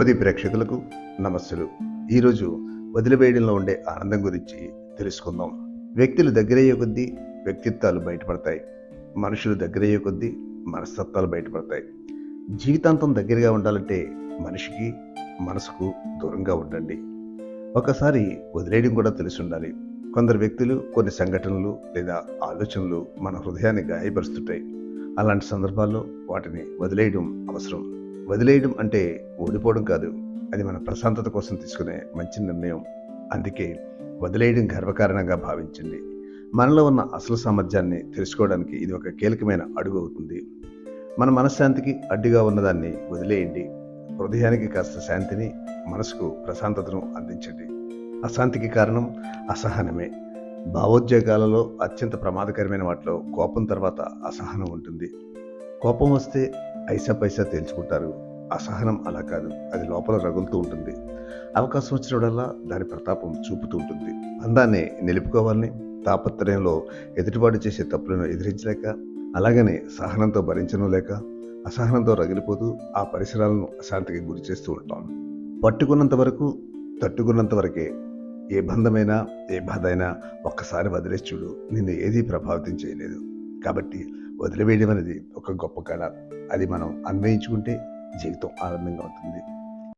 బోధి ప్రేక్షకులకు నమస్సులు. ఈరోజు వదిలివేయడంలో ఉండే ఆనందం గురించి తెలుసుకుందాం. వ్యక్తులు దగ్గరయ్యే కొద్దీ వ్యక్తిత్వాలు బయటపడతాయి. మనుషులు దగ్గరయ్యే కొద్దీ మనస్తత్వాలు బయటపడతాయి. జీవితాంతం దగ్గరగా ఉండాలంటే మనిషికి మనసుకు దూరంగా ఉండండి. ఒకసారి వదిలేయడం కూడా తెలిసి ఉండాలి కొందరు వ్యక్తులు కొన్ని సంఘటనలు లేదా ఆలోచనలు మన హృదయాన్ని గాయపరుస్తుంటాయి. అలాంటి సందర్భాల్లో వాటిని వదిలేయడం అవసరం. వదిలేయడం అంటే ఓడిపోవడం కాదు. అది మన ప్రశాంతత కోసం తీసుకునే మంచి నిర్ణయం. అందుకే వదిలేయడం గర్వకారణంగా భావించండి. మనలో ఉన్న అసలు సామర్థ్యాన్ని తెలుసుకోవడానికి ఇది ఒక కీలకమైన అడుగు అవుతుంది. మన మనశ్శాంతికి అడ్డుగా ఉన్నదాన్ని వదిలేయండి. హృదయానికి కాస్త శాంతిని మనసుకు ప్రశాంతతను అందించండి. అశాంతికి కారణం అసహనమే. భావోద్వేగాలలో అత్యంత ప్రమాదకరమైన వాటిలో కోపం తర్వాత అసహనం ఉంటుంది. కోపం వస్తే ఐసా పైసా తేల్చుకుంటారు. అసహనం అలా కాదు. అది లోపల రగులుతూ ఉంటుంది. అవకాశం వచ్చినప్పుడల్లా దాని ప్రతాపం చూపుతూ ఉంటుంది. అందాన్ని నిలుపుకోవాలని తాపత్రయంలో ఎదుటివాడు చేసే తప్పులను ఎదిరించలేక అలాగనే సహనంతో భరించడం లేక అసహనంతో రగిలిపోతూ ఆ పరిసరాలను అశాంతికి గురి చేస్తూ ఉంటాం. పట్టుకున్నంత వరకు తట్టుకున్నంత వరకే ఏ బంధమైనా ఏ బాధ అయినా ఒక్కసారి వదిలేసి చూడు. నిన్ను ఏదీ ప్రభావితం చేయలేదు. కాబట్టి వదిలివేయడం అనేది ఒక గొప్ప కళ. అది మనం అన్వయించుకుంటే జీవితం ఆనందంగా ఉంటుంది.